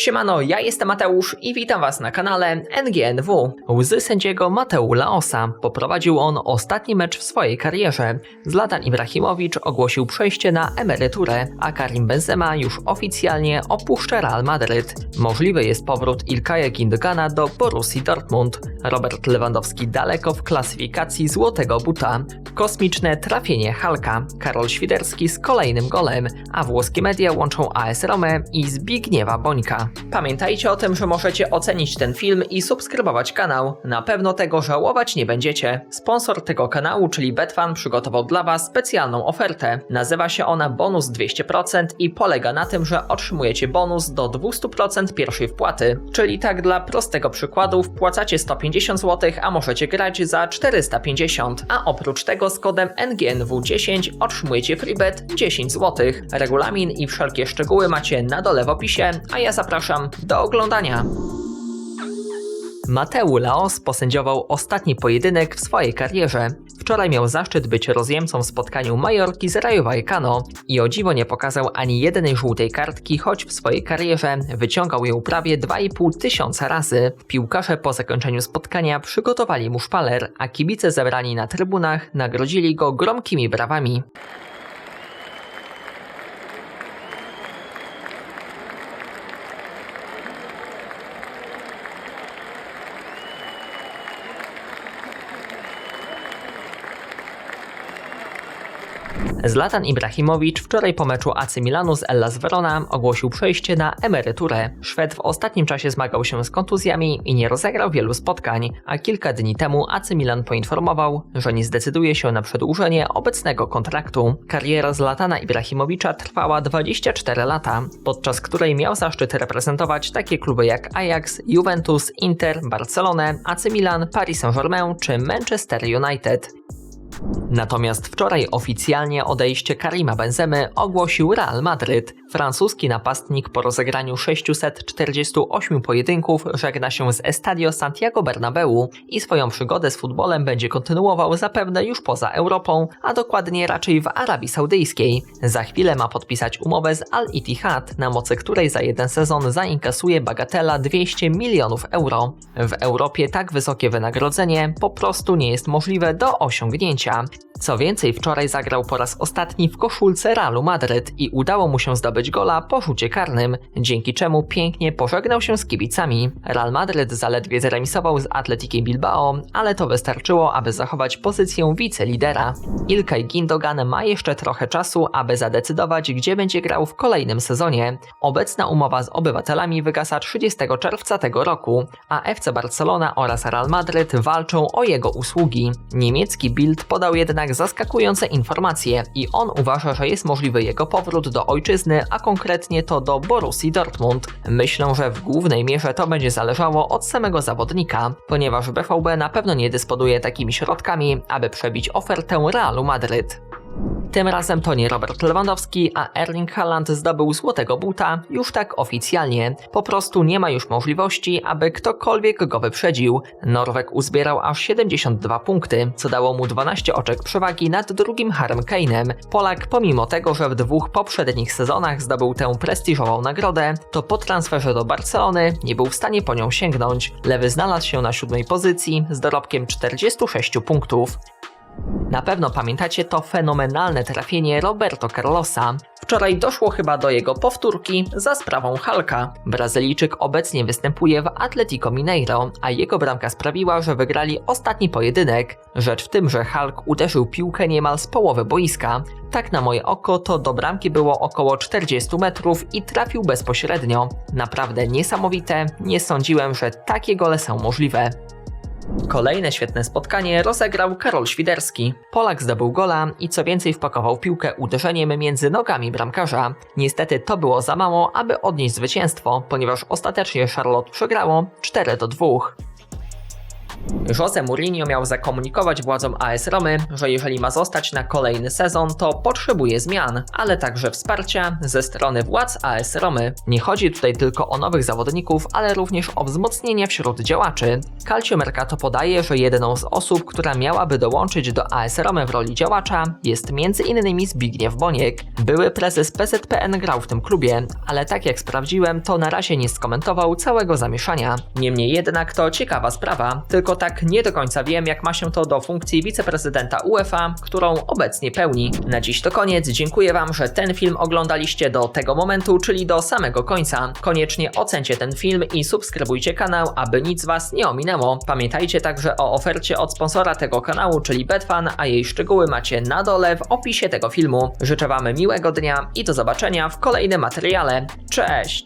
Siemano, ja jestem Mateusz i witam Was na kanale NGNW. Łzy sędziego Mateu Laosa poprowadził on ostatni mecz w swojej karierze. Zlatan Ibrahimowicz ogłosił przejście na emeryturę, a Karim Benzema już oficjalnie opuszcza Real Madryt. Możliwy jest powrót Ilkaja Gündogana do Borussii Dortmund. Robert Lewandowski daleko w klasyfikacji złotego buta. Kosmiczne trafienie Halka. Karol Świderski z kolejnym golem, a włoskie media łączą AS Rome i Zbigniewa Bońka. Pamiętajcie o tym, że możecie ocenić ten film i subskrybować kanał. Na pewno tego żałować nie będziecie. Sponsor tego kanału, czyli Betfan, przygotował dla Was specjalną ofertę. Nazywa się ona Bonus 200% i polega na tym, że otrzymujecie bonus do 200% pierwszej wpłaty. Czyli tak dla prostego przykładu wpłacacie 150 zł, a możecie grać za 450, a oprócz tego z kodem NGNW10 otrzymujecie freebet 10 zł. Regulamin i wszelkie szczegóły macie na dole w opisie, a ja zapraszam do oglądania. Mateu Laos posędziował ostatni pojedynek w swojej karierze. Wczoraj miał zaszczyt być rozjemcą w spotkaniu Majorki z Rayo Vallecano i o dziwo nie pokazał ani jednej żółtej kartki, choć w swojej karierze wyciągał ją prawie 2,5 tysiąca razy. Piłkarze po zakończeniu spotkania przygotowali mu szpaler, a kibice zebrani na trybunach nagrodzili go gromkimi brawami. Zlatan Ibrahimowicz wczoraj po meczu AC Milanu z Hellas Verona ogłosił przejście na emeryturę. Szwed w ostatnim czasie zmagał się z kontuzjami i nie rozegrał wielu spotkań, a kilka dni temu AC Milan poinformował, że nie zdecyduje się na przedłużenie obecnego kontraktu. Kariera Zlatana Ibrahimowicza trwała 24 lata, podczas której miał zaszczyt reprezentować takie kluby jak Ajax, Juventus, Inter, Barcelonę, AC Milan, Paris Saint-Germain czy Manchester United. Natomiast wczoraj oficjalnie odejście Karima Benzemy ogłosił Real Madryt. Francuski napastnik po rozegraniu 648 pojedynków żegna się z Estadio Santiago Bernabeu i swoją przygodę z futbolem będzie kontynuował zapewne już poza Europą, a dokładnie raczej w Arabii Saudyjskiej. Za chwilę ma podpisać umowę z Al Ittihad, na mocy której za jeden sezon zainkasuje bagatela 200 milionów euro. W Europie tak wysokie wynagrodzenie po prostu nie jest możliwe do osiągnięcia. Um. Co więcej, wczoraj zagrał po raz ostatni w koszulce Realu Madryt i udało mu się zdobyć gola po rzucie karnym, dzięki czemu pięknie pożegnał się z kibicami. Real Madryt zaledwie zremisował z Atletikiem Bilbao, ale to wystarczyło, aby zachować pozycję wicelidera. Ilkay Gindogan ma jeszcze trochę czasu, aby zadecydować, gdzie będzie grał w kolejnym sezonie. Obecna umowa z obywatelami wygasa 30 czerwca tego roku, a FC Barcelona oraz Real Madryt walczą o jego usługi. Niemiecki Bild podał jednak zaskakujące informacje i on uważa, że jest możliwy jego powrót do ojczyzny, a konkretnie to do Borussii Dortmund. Myślę, że w głównej mierze to będzie zależało od samego zawodnika, ponieważ BVB na pewno nie dysponuje takimi środkami, aby przebić ofertę Realu Madryt. Tym razem to nie Robert Lewandowski, a Erling Haaland zdobył złotego buta już tak oficjalnie. Po prostu nie ma już możliwości, aby ktokolwiek go wyprzedził. Norweg uzbierał aż 72 punkty, co dało mu 12 oczek przewagi nad drugim Harem Kane'em. Polak, pomimo tego, że w dwóch poprzednich sezonach zdobył tę prestiżową nagrodę, to po transferze do Barcelony nie był w stanie po nią sięgnąć. Lewy znalazł się na siódmej pozycji z dorobkiem 46 punktów. Na pewno pamiętacie to fenomenalne trafienie Roberto Carlosa. Wczoraj doszło chyba do jego powtórki za sprawą Halka. Brazylijczyk obecnie występuje w Atletico Mineiro, a jego bramka sprawiła, że wygrali ostatni pojedynek. Rzecz w tym, że Hulk uderzył piłkę niemal z połowy boiska. Tak na moje oko to do bramki było około 40 metrów i trafił bezpośrednio. Naprawdę niesamowite, nie sądziłem, że takie gole są możliwe. Kolejne świetne spotkanie rozegrał Karol Świderski. Polak zdobył gola i co więcej wpakował piłkę uderzeniem między nogami bramkarza. Niestety to było za mało, aby odnieść zwycięstwo, ponieważ ostatecznie Charlotte przegrało 4 do 2. Jose Mourinho miał zakomunikować władzom AS Romy, że jeżeli ma zostać na kolejny sezon, to potrzebuje zmian, ale także wsparcia ze strony władz AS Romy. Nie chodzi tutaj tylko o nowych zawodników, ale również o wzmocnienie wśród działaczy. Calcio Mercato podaje, że jedną z osób, która miałaby dołączyć do AS Romy w roli działacza, jest m.in. Zbigniew Boniek. Były prezes PZPN grał w tym klubie, ale tak jak sprawdziłem, to na razie nie skomentował całego zamieszania. Niemniej jednak to ciekawa sprawa, tylko tak nie do końca wiem, jak ma się to do funkcji wiceprezydenta UEFA, którą obecnie pełni. Na dziś to koniec, dziękuję Wam, że ten film oglądaliście do tego momentu, czyli do samego końca. Koniecznie ocencie ten film i subskrybujcie kanał, aby nic Was nie ominęło. Pamiętajcie także o ofercie od sponsora tego kanału, czyli Betfan, a jej szczegóły macie na dole w opisie tego filmu. Życzę Wam miłego dnia i do zobaczenia w kolejnym materiale. Cześć!